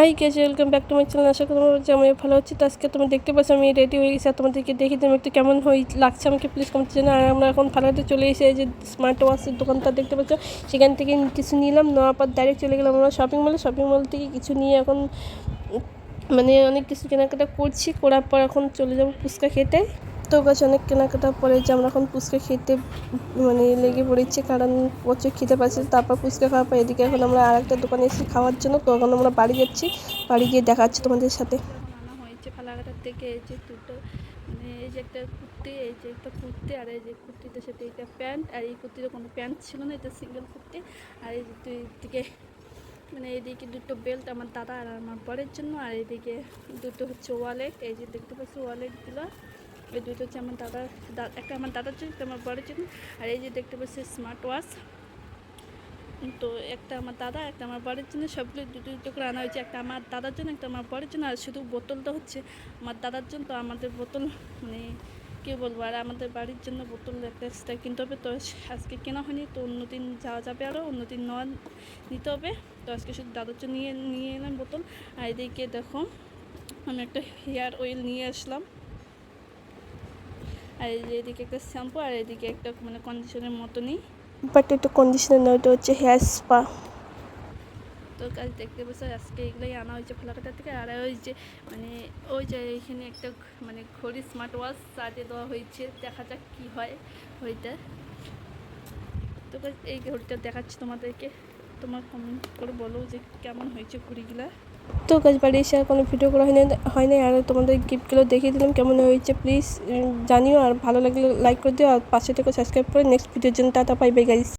Hi guys welcome back to my channel আশা করি তোমরা যে আমি ভালো আছি। তো আজকে তুমি দেখতে পাচ্ছ, আমি রেডি হয়ে গেছি। আর তোমাদেরকে দেখে দিলাম একটু কেমন হয়ে লাগছে আমাকে। প্লিজ কমেন্ট জানা আর আমরা এখন ফালাতে চলে এসে যে স্মার্ট ওয়াচের দোকানটা দেখতে পাচ্ছ, সেখান থেকে কিছু নিলাম। নেওয়ার পর ডাইরেক্ট চলে গেলাম আমরা শপিং মলে শপিং মল থেকে কিছু নিয়ে এখন মানে অনেক কিছু কেনাকাটা করছি। করার পর এখন চলে যাব ফুচকা খেতে। তো গাছ অনেক কেনাকাটা পরে যে আমরা এখন ফুচকা খেতে মানে লেগে পড়েছি কারণ প্রচুর খেতে পাচ্ছি, তারপর ফুচকা খাওয়ার পর এদিকে এখন আমরা আর একটা দোকানে এসেছি খাওয়ার জন্য, তো এখন আমরা বাড়ি যাচ্ছি, বাড়ি গিয়ে দেখাচ্ছি তোমাদের সাথে। হয়েছে ফালাকাটার থেকে এই যে দুটো মানে এই যে একটা কুর্তি, এই যে একটা কুর্তি, আর এই যে কুর্তিটার সাথে একটা প্যান্ট, আর এই কুর্তিতে কোনো প্যান্ট ছিল না, এটা সিঙ্গেল কুর্তি, আর এই দুই দিকে মানে এইদিকে দুটো বেল্ট আমার দাদা আর আমার বরের জন্য, আর এইদিকে দুটো হচ্ছে ওয়ালেট এই যে দেখতে পাচ্ছি ওয়ালেটগুলো এই দুটো হচ্ছে আমার দাদার একটা আমার দাদার জন্য, একটা আমার বরের জন্য। আর এই যে দেখতে পাচ্ছি স্মার্ট ওয়াচ তো একটা আমার দাদা, একটা আমার বরের জন্য, সবগুলো দুটো দুটো করে আনা হয়েছে। একটা আমার দাদার জন্য, একটা আমার বরের জন্য। আর শুধু বোতলটা হচ্ছে আমার দাদার জন্য, তো আমাদের বোতল মানে কী বলব, আর আমাদের বাড়ির জন্য বোতল একটা এক্সট্রা কিনতে হবে। তো আজকে কেনা হয়নি, তো অন্যদিন যাওয়া যাবে আরও অন্যদিন নেওয়া, নিতে হবে। তো আজকে শুধু দাদার জন্য নিয়ে নিয়ে এলাম বোতল। আর এদিকে দেখো, আমি একটা হেয়ার অয়েল নিয়ে আসলাম। আর এদিকে একটা শ্যাম্পু আর এদিকে একটা মানে কন্ডিশনের মতনই। বাট একটু কন্ডিশনার নয় ওটা হচ্ছে হেয়ার স্পা তো কাজ দেখতে বসে আজকে এগুলোই আনা হয়েছে ফলাকাটা থেকে। আর ওই যে মানে ওই যে এখানে একটা মানে ঘড়ি স্মার্ট ওয়াচ সাজিয়ে দেওয়া হয়েছে। দেখা যাক কী হয় ওইটা। তো এই ঘড়িটা দেখাচ্ছি তোমাদেরকে। তোমার কমেন্ট করে বলো যে কেমন হয়েছে ঘুড়িগুলা। তো গাছ বাড়ি এসে আর কোনো ভিডিও করা হয়নি হয় নাই আর তোমাদের গিফটগুলো দেখিয়ে দিলাম, কেমন হয়েছে প্লিজ জানিও, আর ভালো লাগলে লাইক করে দিও, আর পাশে থেকে সাবস্ক্রাইব করে নেক্সট ভিডিওর জন্য টাটা পাইবে গাইস